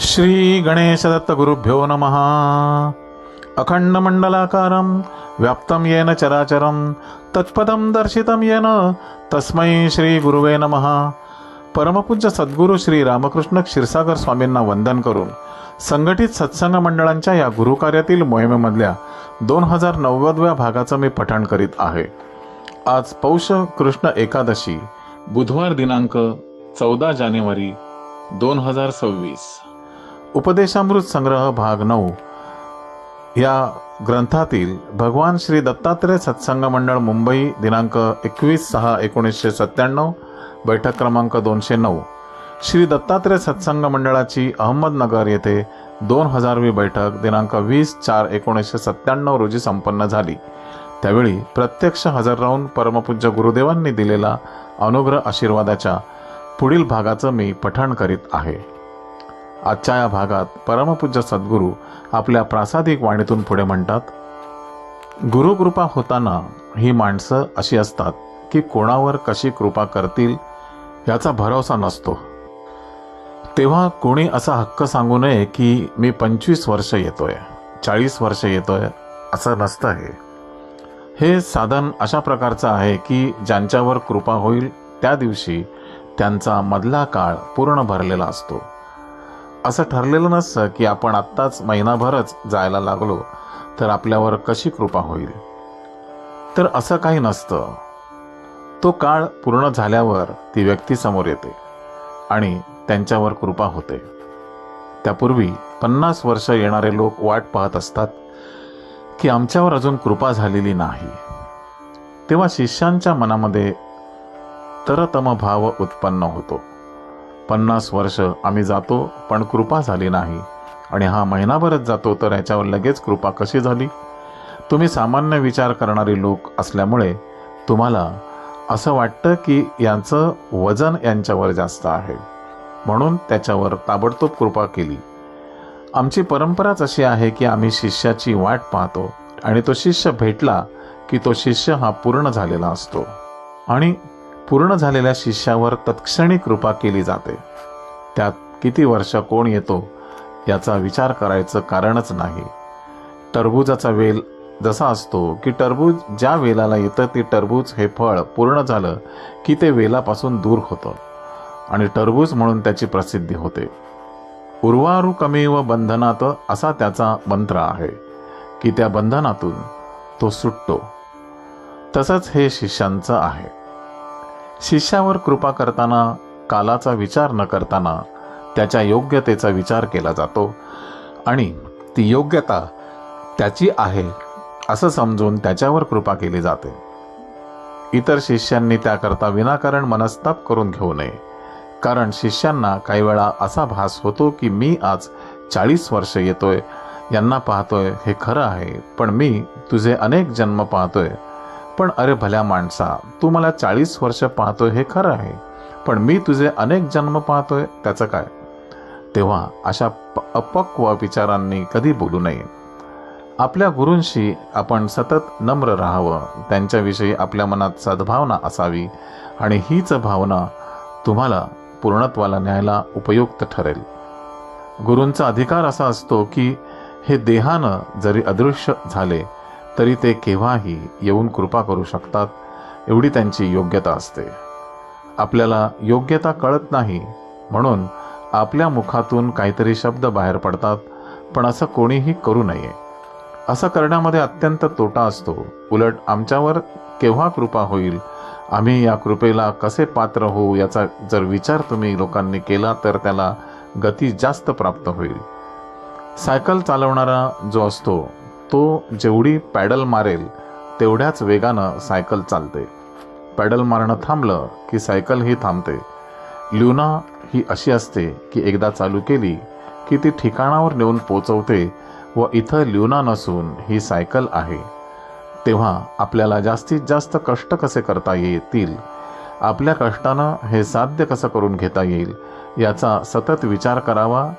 श्री गणेशदत्त गुरुभ्यो नमः। अखंडमण्डलाकारं व्याप्तं येन चराचरं तत्पदं दर्शितं येन तस्मै श्रीगुरुवे नमः। परमपूज्य सद्गुरू श्री रामकृष्ण क्षीरसागर स्वामींना वंदन करून संघटित सत्संग मंडळांच्या या गुरुकार्यातील मोहिमेमधल्या दोन हजार नव्वदव्या भागाचं मी पठण करीत आहे. आज पौष कृष्ण एकादशी बुधवार दिनांक चौदा जानेवारी दोन हजार सव्वीस. उपदेशामृत संग्रह भाग नऊ. या ग्रंथातील भगवान श्री दत्तात्रय सत्संग मंडळ मुंबई दिनांक एकवीस सहा एकोणीसशे सत्त्याण्णव बैठक क्रमांक दोनशे नऊ. श्री दत्तात्रय सत्संग मंडळाची अहमदनगर येथे दोन हजारवी बैठक दिनांक वीस चार एकोणीसशे सत्त्याण्णव रोजी संपन्न झाली. त्यावेळी प्रत्यक्ष हजर राहून परमपूज्य गुरुदेवांनी दिलेला अनुग्रह आशीर्वादाच्या पुढील भागाचं मी पठण करीत आहे. आजच्या या भागात परमपूज्य सद्गुरू आपल्या प्रासादिक वाणीतून पुढे म्हणतात गुरुकृपा होताना ही माणसं अशी असतात की कोणावर कशी कृपा करतील याचा भरोसा नसतो. तेव्हा कोणी असा हक्क सांगू नये की मी पंचवीस वर्ष येतोय चाळीस वर्ष येतोय असं नसतं हे हे साधन अशा प्रकारचं आहे की ज्यांच्यावर कृपा होईल त्या दिवशी त्यांचा मधला काळ पूर्ण भरलेला असतो. असं ठरलेलं नसतं की आपण आत्ताच महिनाभरच जायला लागलो तर आपल्यावर कशी कृपा होईल? तर असं काही नसतं. तो काळ पूर्ण झाल्यावर ती व्यक्ती समोर येते आणि त्यांच्यावर कृपा होते. त्यापूर्वी पन्नास वर्ष येणारे लोक वाट पाहत असतात की आमच्यावर अजून कृपा झालेली नाही. तेव्हा शिष्यांच्या मनामध्ये तरतम भाव उत्पन्न होतो. पन्नास वर्ष आम्ही जातो पण कृपा झाली नाही. आणि हा महिनाभरच जातो तर याच्यावर लगेच कृपा कशी झाली? तुम्ही सामान्य विचार करणारे लोक असल्यामुळे तुम्हाला असं वाटतं की यांचं वजन यांच्यावर जास्त आहे. म्हणून त्याच्यावर ताबडतोब कृपा केली. आमची परंपराच अशी आहे की आम्ही शिष्याची वाट पाहतो आणि तो शिष्य भेटला की तो शिष्य हा पूर्ण झालेला असतो. आणि पूर्ण झालेल्या शिष्यावर तत्क्षणी कृपा केली जाते. त्यात किती वर्ष कोण येतो याचा विचार करायचं कारणच नाही. टरबूजाचा वेल जसा असतो की टरबूज ज्या वेलाला येतं ते टरबूज हे फळ पूर्ण झालं की ते वेलापासून दूर होतं आणि टरबूज म्हणून त्याची प्रसिद्धी होते. उर्वारू कमी व बंधनात असा त्याचा मंत्र आहे की त्या बंधनातून तो सुटतो. तसंच हे शिष्यांचं आहे. शिष्यावर कृपा करताना कालाचा विचार न करताना त्याच्या योग्यतेचा विचार केला जातो. आणि ती योग्यता त्याची आहे असं समजून त्याच्यावर कृपा केली जाते. इतर शिष्यांनी त्याकरता विनाकारण मनस्ताप करून घेऊ नये. कारण शिष्यांना काही वेळा असा भास होतो की मी आज चाळीस वर्ष येतोय यांना पाहतोय हे खरं आहे पण मी तुझे अनेक जन्म पाहतोय. पण अरे भल्या माणसा तू मला चाळीस वर्ष पाहतोय हे खरं आहे. पण मी तुझे अनेक जन्म पाहतोय त्याचं काय? तेव्हा अशा प- अपक्व विचारांनी कधी बोलू नये. आपल्या गुरूंशी आपण सतत नम्र राहावं. त्यांच्याविषयी आपल्या मनात सद्भावना असावी. आणि हीच भावना तुम्हाला पूर्णत्वाला न्यायला उपयुक्त ठरेल. गुरूंचा अधिकार असा असतो की हे देहानं जरी अदृश्य झाले तरी ते केव्हाही येऊन कृपा करू शकतात एवढी त्यांची योग्यता असते. आपल्याला योग्यता कळत नाही म्हणून आपल्या मुखातून काहीतरी शब्द बाहेर पडतात पण असं कोणीही करू नये. असं करण्यामध्ये अत्यंत तोटा असतो. उलट आमच्यावर केव्हा कृपा होईल? आम्ही या कृपेला कसे पात्र होऊ याचा जर विचार तुम्ही लोकांनी केला तर त्याला गती जास्त प्राप्त होईल. सायकल चालवणारा जो असतो तो जेवढी पॅडल मारेल तेवढ्याच वेगानं सायकल चालते. पॅडल मारणं थांबलं की सायकल ही थांबते. ल्युना ही अशी असते की एकदा चालू केली की ती ठिकाणावर नेऊन पोचवते व इथं ल्युना नसून ही सायकल आहे. तेव्हा आपल्याला जास्तीत जास्त कष्ट कसे करता येतील? आपल्या कष्टानं हे साध्य कसं करून घेता येईल? याचा सतत विचार करावा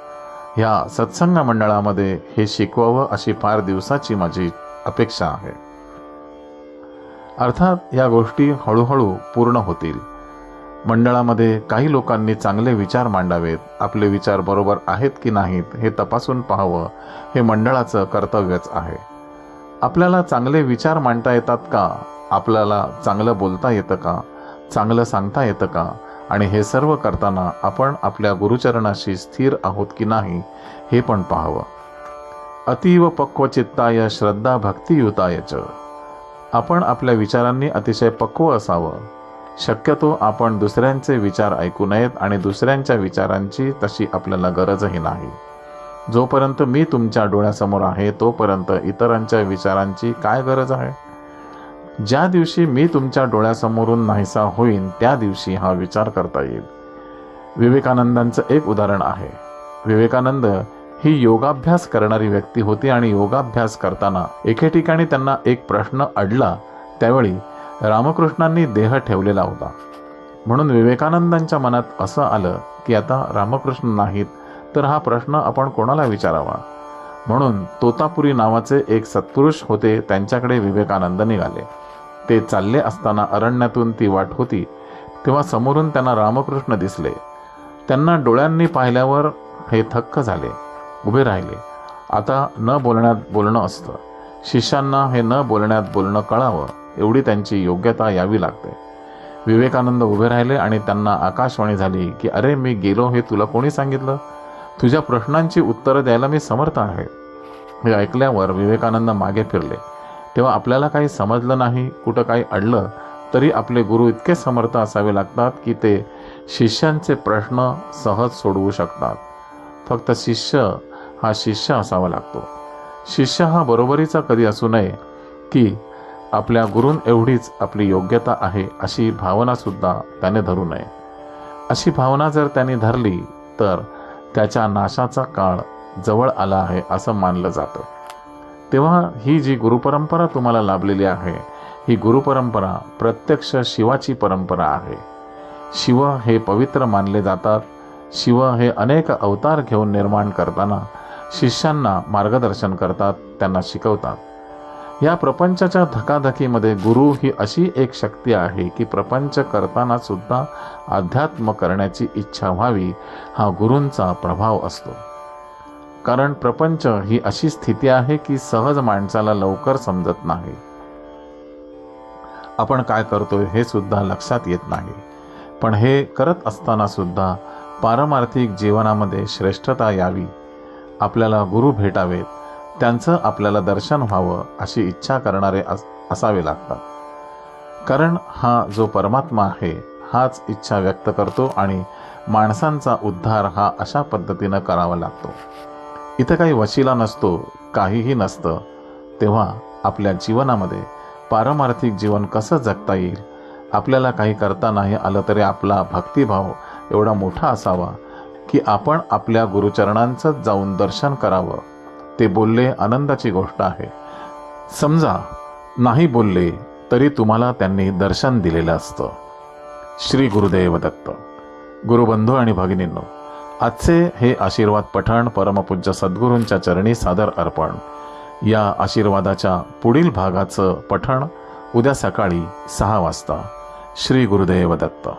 ह्या सत्संग मंडळामध्ये हे शिकवावं अशी फार दिवसाची माझी अपेक्षा आहे. अर्थात या गोष्टी हळूहळू पूर्ण होतील. मंडळामध्ये काही लोकांनी चांगले विचार मांडावेत. आपले विचार बरोबर आहेत की नाहीत हे तपासून पाहावं हे मंडळाचं कर्तव्यच आहे. आपल्याला चांगले विचार मांडता येतात का? आपल्याला चांगलं बोलता येतं का? चांगलं सांगता येतं का? आणि हे सर्व करताना आपण आपल्या गुरुचरणाशी स्थिर आहोत की नाही हे पण पाहावं. अतीव पक्वचित्ताय श्रद्धा भक्तियुतायच आपण आपल्या विचारांनी अतिशय पक्व असावं. शक्यतो आपण दुसऱ्यांचे विचार ऐकू नयेत आणि दुसऱ्यांच्या विचारांची तशी आपल्याला गरजही नाही. जोपर्यंत मी तुमच्या डोळ्यासमोर आहे तोपर्यंत इतरांच्या विचारांची काय गरज आहे? ज्या दिवशी मी तुमच्या डोळ्यासमोरून नाहीसा होईन त्या दिवशी हा विचार करता येईल. विवेकानंदांचं एक उदाहरण आहे. विवेकानंद ही योगाभ्यास करणारी व्यक्ती होती आणि योगाभ्यास करताना एके ठिकाणी त्यांना एक प्रश्न अडला त्यावेळी रामकृष्णांनी देह ठेवलेला होता. म्हणून विवेकानंदांच्या मनात असं आलं की आता रामकृष्ण नाहीत तर हा प्रश्न आपण कोणाला विचारावा? म्हणून तोतापुरी नावाचे एक सत्पुरुष होते त्यांच्याकडे विवेकानंद निघाले. ते चालले असताना अरण्यातून ती वाट होती तेव्हा समोरून त्यांना रामकृष्ण दिसले. त्यांना डोळ्यांनी पाहिल्यावर हे थक्क झाले उभे राहिले. आता न बोलण्यात बोलणं असतं. शिष्यांना हे न बोलण्यात बोलणं कळावं एवढी त्यांची योग्यता यावी लागते. विवेकानंद उभे राहिले आणि त्यांना आकाशवाणी झाली की अरे मी गेलो हे तुला कोणी सांगितलं? तुझ्या प्रश्नांची उत्तरं द्यायला मी समर्थ आहे. हे ऐकल्यावर विवेकानंद मागे फिरले. तेव्हा आपल्याला काही समजलं नाही कुठं काही अडलं तरी आपले गुरु इतके समर्थ असावे लागतात की ते शिष्यांचे प्रश्न सहज सोडवू शकतात. फक्त शिष्य हा शिष्य असावा लागतो. शिष्य हा बरोबरीचा कधी असू नये की आपल्या गुरून एवढीच आपली योग्यता आहे अशी भावनासुद्धा त्याने धरू नये. अशी भावना जर त्याने धरली तर त्याच्या नाशाचा काळ जवळ आला आहे असं मानलं जातं. तेव्हा ही जी गुरुपरंपरा तुम्हाला लाभलेली आहे ही गुरुपरंपरा प्रत्यक्ष शिवाची परंपरा आहे. शिव हे पवित्र मानले जातात. शिव हे अनेक अवतार घेऊन निर्माण करताना शिष्यांना मार्गदर्शन करतात त्यांना शिकवतात. या प्रपंचाच्या धकाधकीमध्ये गुरु ही अशी एक शक्ती आहे की प्रपंच करताना सुद्धा अध्यात्म करण्याची इच्छा व्हावी हा गुरूंचा प्रभाव असतो. कारण प्रपंच ही अशी स्थिती आहे की सहज माणसाला लवकर समजत नाही. आपण काय करतोय हे सुद्धा लक्षात येत नाही. पण हे करत असताना सुद्धा पारमार्थिक जीवनामध्ये श्रेष्ठता यावी. आपल्याला गुरु भेटावेत. त्यांचं आपल्याला दर्शन व्हावं अशी इच्छा करणारे अस असावे लागतात. कारण हा जो परमात्मा आहे हाच इच्छा व्यक्त करतो आणि माणसांचा उद्धार हा अशा पद्धतीनं करावा लागतो. इथं काही वशिला नसतो काहीही नसतं तेव्हा आपल्या जीवनामध्ये पारमार्थिक जीवन कसं जगता येईल आपल्याला काही करता नाही आलं तरी आपला भक्तिभाव एवढा मोठा असावा की आपण आपल्या गुरुचरणांचंच जाऊन दर्शन करावं. ते बोलले आनंदाची गोष्ट आहे. समजा नाही बोलले तरी तुम्हाला त्यांनी दर्शन दिलेलं असतं. श्री गुरुदेव दत्त. गुरुबंधू आणि भगिनींनो आजचे हे आशीर्वाद पठण परमपूज्य सद्गुरूंच्या चरणी सादर अर्पण. या आशीर्वादाच्या पुढील भागाचं पठण उद्या सकाळी सहा वाजता. श्री गुरुदेव दत्त.